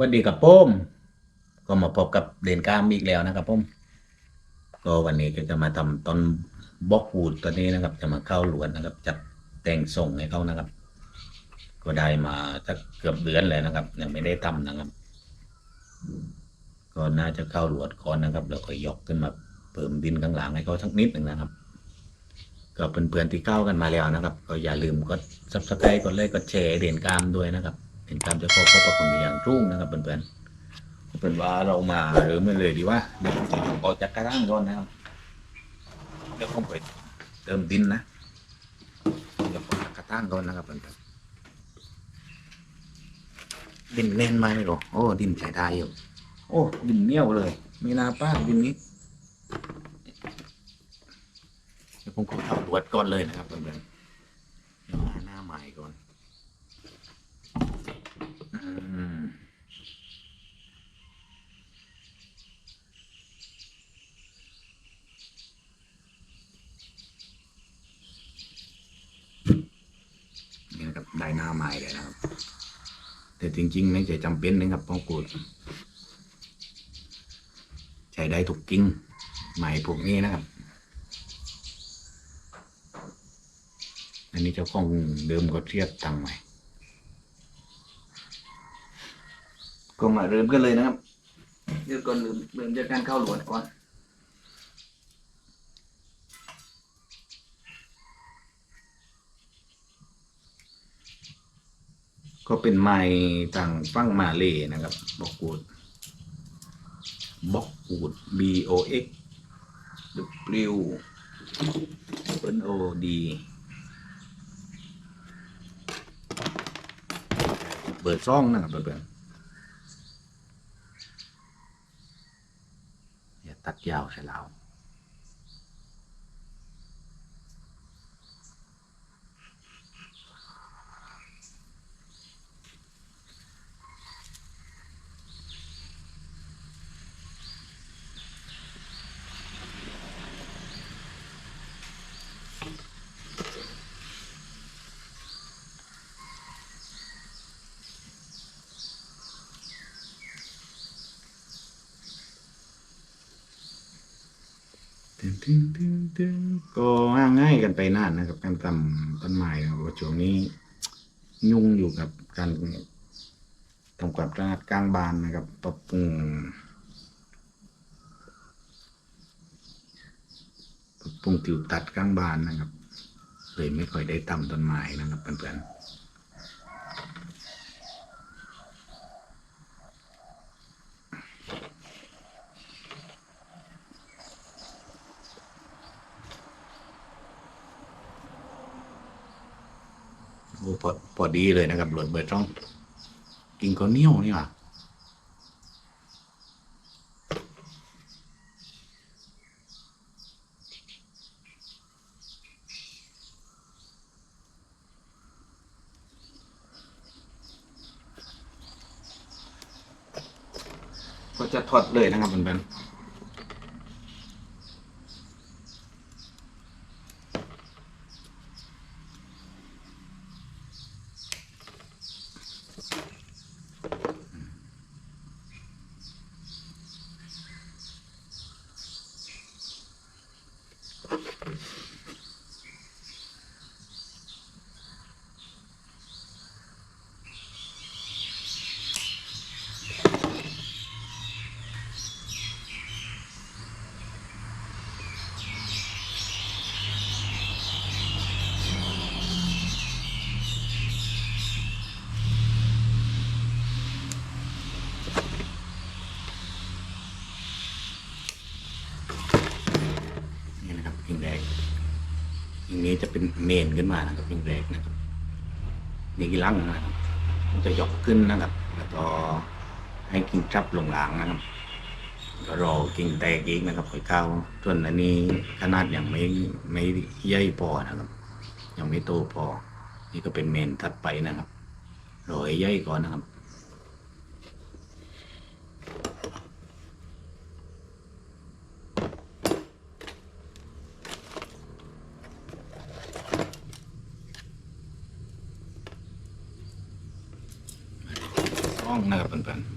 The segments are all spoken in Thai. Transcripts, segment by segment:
วัสดีกับป้มก็มาพบกับเด่นกล้ามอีกแล้วนะครับป้มก็วันนี้ก็จะมาทำต้นบล็อกวูดตัวนี้นะครับ จะมาเข้าหลวนนะครับ จัดแต่งส่งให้เขานะครับ ก็ได้มาสักเกือบเดือนเลยนะครับ ยังไม่ได้ทำนะครับ ก็น่าจะเข้าหลวดก่อนนะครับแล้วก็ยกขึ้นมาเพิ่มดินข้างหลังให้เขาสักนิดหนึ่งนะครับก็เพื่อนๆที่เข้ากันมาแล้วนะครับ ก็อย่าลืมกดซับสไครต์กดไลค์กดแชร์เด่นกล้ามด้วยนะครับ เด่นกล้ามจะขอขอบพระคุณเป็นอย่างรุ่งนะครับเพื่อนๆเป็นว่าเรามาเริ่มกันเลยดีว่าเดี๋ยวผมจะออกจากกระด้างก่อนนะครับเดี๋ยวผมไปเติมดินนะเดี๋ยวผมจะกระตั้งก่อนนะครับเพื่อนๆดินเล่นไหมหรอโอ้ดินใช้ได้อยู่โอ้ดินเนียวเลยไม่น่าป้าดินนี้เดี๋ยวผมขอทำรวดก่อนเลยนะครับเพื่อนๆเดี๋ยวหาหน้าใหม่ก่อนอืมนี่นะครับได้หน้าใหม่เลยนะครับ แต่ จริงๆไม่ใช่จำเป็นนะครับเพราะกูใช้ได้ถูกกิ้งใหม่พวกนี้นะครับ อันนี้เจ้าของเดิมก็เทียบตังใหม่ก็มาเริ่มกันเลยนะครับเดี๋ยวก่อนลืมเริ่มจากการเข้าหลวดก่อน ก็เป็นไม้ต่างฟังมาเลยนะครับบอกกูดบอกกูด B O X W N O D เปิดซ่องนะครับเพื่อนๆอย่าตัดยาวใช่แล้ว ตึงตึงตึงตึงก็ง่ายกันไปนานนะครับ การทำต้นไม้นะครับช่วงนี้ยุ่งอยู่กับการทำความสะอาดกลางบานนะครับปรับปรุง ปรับปรุงติวตัดกลางบานนะครับ เลยไม่ค่อยได้ทำต้นไม้นะครับเพื่อนๆโอ้พอพอดีเลยนะครับหลวนเบิดช่องกินข้าวเหนียวนี่หว่า จะถอดเลยนะครับเพื่อนนะครับพิงแรกพิง นี้จะเป็นเมนขึ้นมานะครับพิงแรกนะครับนี่กี่ลังนะครับมันจะยกขึ้นนะครับ แล้วก็ให้กิ่งจับลงหลังนะครับ ก็รอกิ่งแตกอีกนะครับค่อยเข้าส่วนอันนี้ขนาดยังไม่ไม่ใหญ่พอนะครับ ยังไม่โตพอ นี่ก็เป็นเมนถัดไปนะครับรอให้ใหญ่ก่อนนะครับ ซ่องนะครับเพื่อนๆ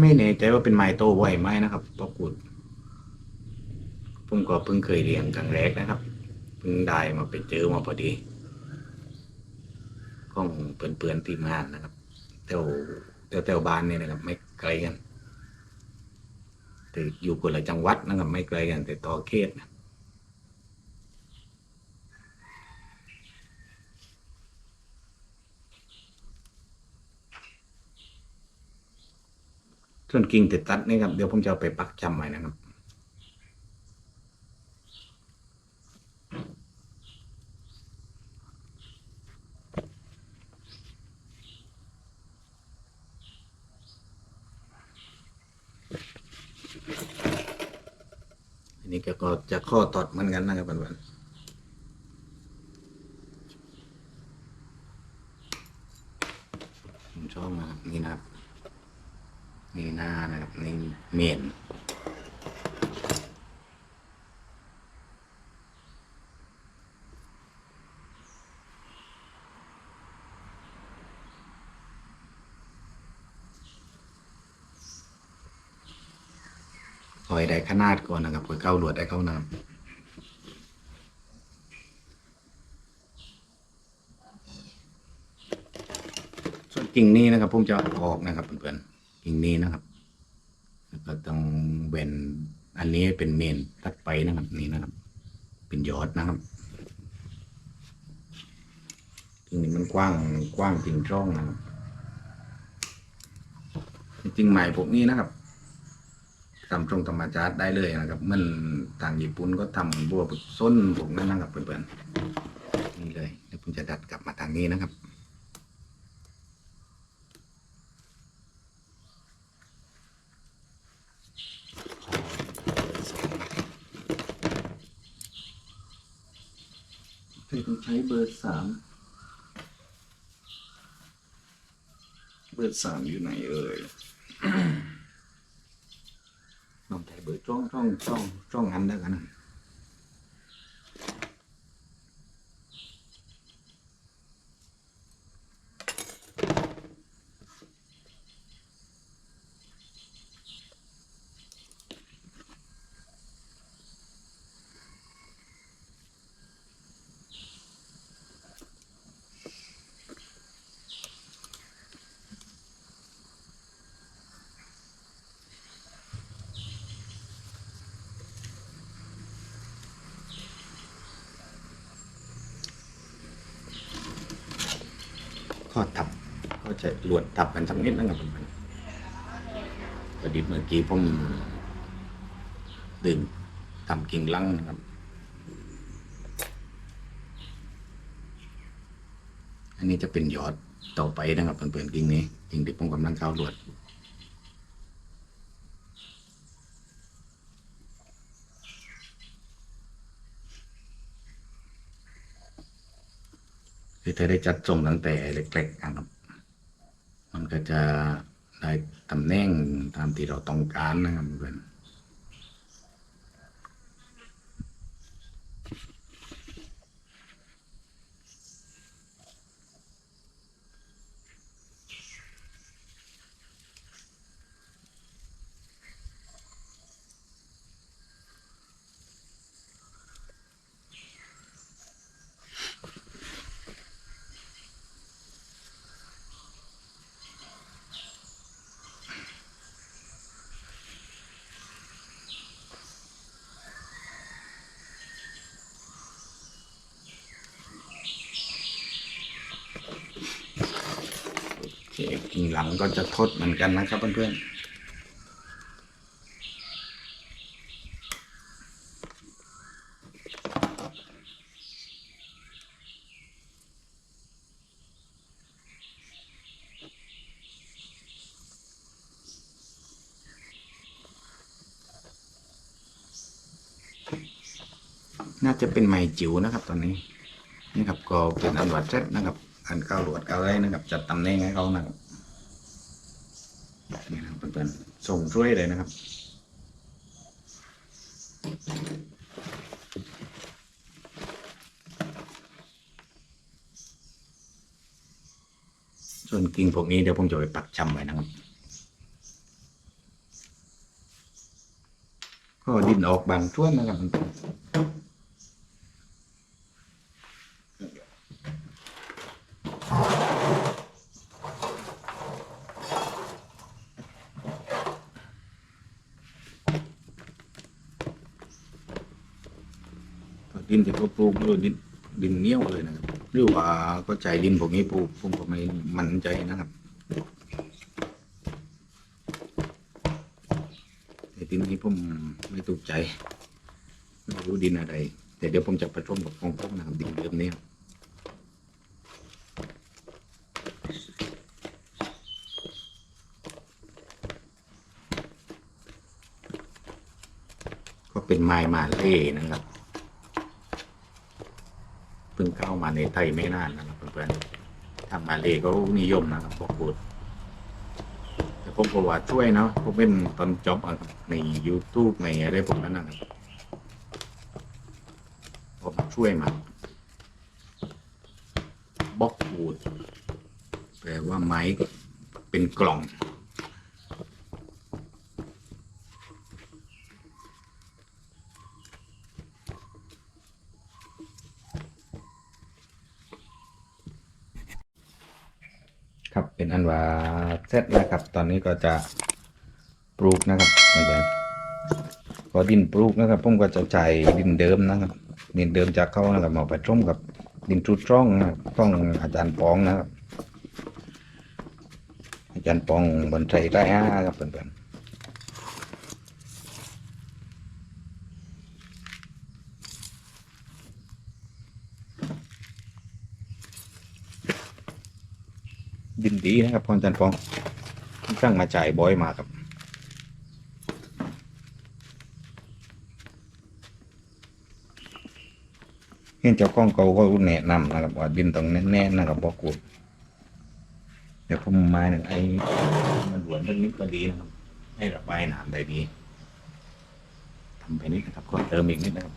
ไม่แน่ใจว่าเป็นไม้โตไหวไหมนะครับเพราะกูดผมก็เพิ่งเคยเลี้ยงครั้งแรกนะครับ เพิ่งได้มาไปเจอมาพอดีของเปื่อนๆทีมงานนะครับแถวแถวบ้านเนี่ยนะครับ ไม่ไกลกันแต่อยู่คนละจังหวัดนะครับ ไม่ไกลกันแต่ต่อเขตนะ ส่วนกิ่งติดตัดนี่ครับ เดี๋ยวผมจะเอาไปปักจำไว้นะครับ อันนี้ก็ก็จะข้อตอดเหมือนกันนะครับเพื่อนๆผมชอบนะครับนี่นะครับ นี่หน้านะครับนี่เมนคอยได้ขนาดก่อนนะครับคอยเข้าหลวดได้เข้าน้ำส่วนกิ่งนี้นะครับผมจะอออกนะครับเพื่อนๆ กิ่งนี้นะครับ แล้วก็ต้องเว้นอันนี้เป็นเมนตัดไปนะครับนี่นะครับ เป็นยอดนะครับทีนี้มันกว้างกว้างจริงช่องนะครับจริงๆใหม่พวกนี้นะครับทำตรงธรรมชาติได้เลยนะครับมันทางญี่ปุ่นก็ทำบัวส้นพวกนั้นนะครับเพื่อนๆนี่เลยเดี๋ยวผมจะดัดกลับมาทางนี้นะครับ ต้องใช้เบอร์สามเบอร์สามอยู่ไหนเอ่ยลองใช้เบอร์จ้องจ้องจ้องจ้องอันได้กันนะ ก็ทับก็จะลวดทับกันสักนิดนะครับเพื่อดีเมื่อกี้ผมดื่มทำกิ่งลังนะครับ อันนี้จะเป็นยอดต่อไปนะครับเพื่อนๆกิ่งนี้กิ่งที่ผมกำลังเข้าลวด คือถ้าได้จัดส่งตั้งแต่เล็กๆนะครับ มันก็จะได้ตำแหน่งตามที่เราต้องการนะครับเพื่อน กิ่งหลังก็จะทดเหมือนกันนะครับเพื่อนๆน่าจะเป็นไม้จิ๋วนะครับ ตอนนี้นี่ครับก็เป็นอันวัดเซตนะครับ อันเก้าหลวดเก้าไรนะครับ จัดตำแหน่งให้เขานะครับ นี่นะเพื่อนๆส่งช่วยเลยนะครับ ส่วนกิ่งพวกนี้เดี๋ยวผมจะไปปักชำไว้นะครับ ก็ดินออกบางช่วงนะครับ นที่เขาปลูกหรือดินดินเหนี้ยวเลยนะครับหรือว่าก็ใจดินพวกนี้ปลูกผมก็ไม่มั่นใจนะครับแต่ดินนี้ผมไม่ถูกใจไม่รู้ดินอะไร แต่เดี๋ยวผมจะผสมกับของผมนะครับดินเดิมนี้ก็เป็นไม้มาเล่นะครับ เข้ามาในไทยไม่นานนะครับเพื่อนๆทางมาเลเขานิยมนะครับบอกพูดแต่ผมก็ว่าช่วยเนาะผมเป็นตอนจ็อบอใน YouTube ในอะไรพวกนั้นนะครับผมช่วยมาบอกพูดแปลว่าไม้เป็นกล่อง ครับเป็นอันว่า เสร็จนะครับ ตอนนี้ก็จะปลูกนะครับเหมือนกันก็ดินปลูกนะครับผมก็จะใช้ดินเดิมนะครับ ดินเดิมจากเขานะครับมาไปต้มกับดินทรุดร่องนะต้องอาจารย์ปองนะครับ อาจารย์ปองบนใจได้ห้าครับเพื่อนๆ ดีนะครับพรอจารย์ปองช่างมาจ่ายบอยมาครับเห็นเจ้าของเขาก็แนะนำนะครับว่าดินต้องแน่นๆนะครับบอกกูเดี๋ยวผมมาหนึ่งไอ้มันหวนเรื่องนี้ก็ดีนะครับให้ระบายน้ำได้ดีทำไปนิดนะครับก็เติมอีกนิดนะครับ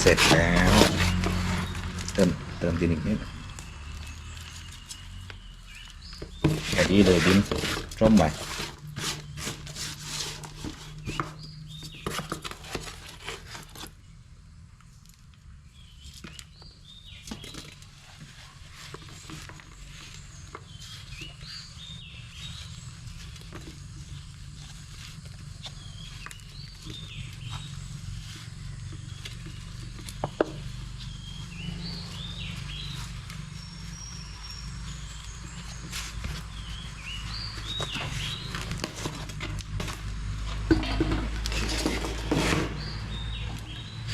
เสร็จแล้ว เติมเติมดินอีกนิดแค่นี้เลยดินร่มไว้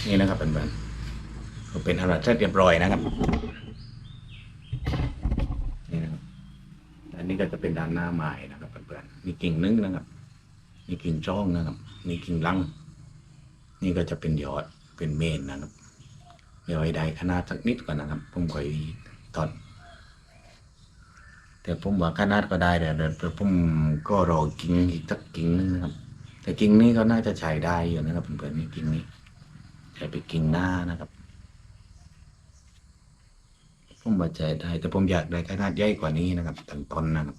นี่นะครับเป็นแบบก็เป็นอาหารเสร็จเรียบร้อยนะครับนี่นะครับอันนี้ก็จะเป็นด้านหน้าไม้นะครับเพื่อนๆมีกิ่งนึงนะครับ มีกิ่งจ้องนะครับ มีกิ่งลังนี่ก็จะเป็นยอดเป็นเมนนะครับเดี๋ยวให้ได้ขนาดสักนิดก่อนนะครับผมคอยตอนแต่ผมว่าขนาดก็ได้แต่เดี๋ยวผมก็รอกิ่งอีกสักกิ่งนึงนะครับ แต่กิ่งนี้ก็น่าจะใช้ได้อยู่นะครับเพื่อนๆนี่กิ่งนี้ ใช้ไปกิ่งหน้านะครับ ผมว่าใจได้ แต่ผมอยากได้ขนาดใหญ่กว่านี้นะครับตั้งต้นนะครับ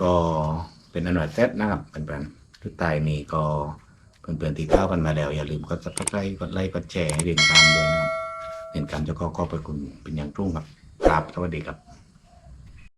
ก็เป็นอันวัดเซตนะครับเพื่อนๆทุกตายนี้ก็เพื่อนๆที่เข้ากันมาแล้ว อย่าลืมกดซับสไครต์กดไลค์กดแชร์ให้เรียนตามด้วยนะครับเรียนตามจ้าก็ขอบพระคุณเป็นอย่างรุ่งครับกราบสวัสดีครับ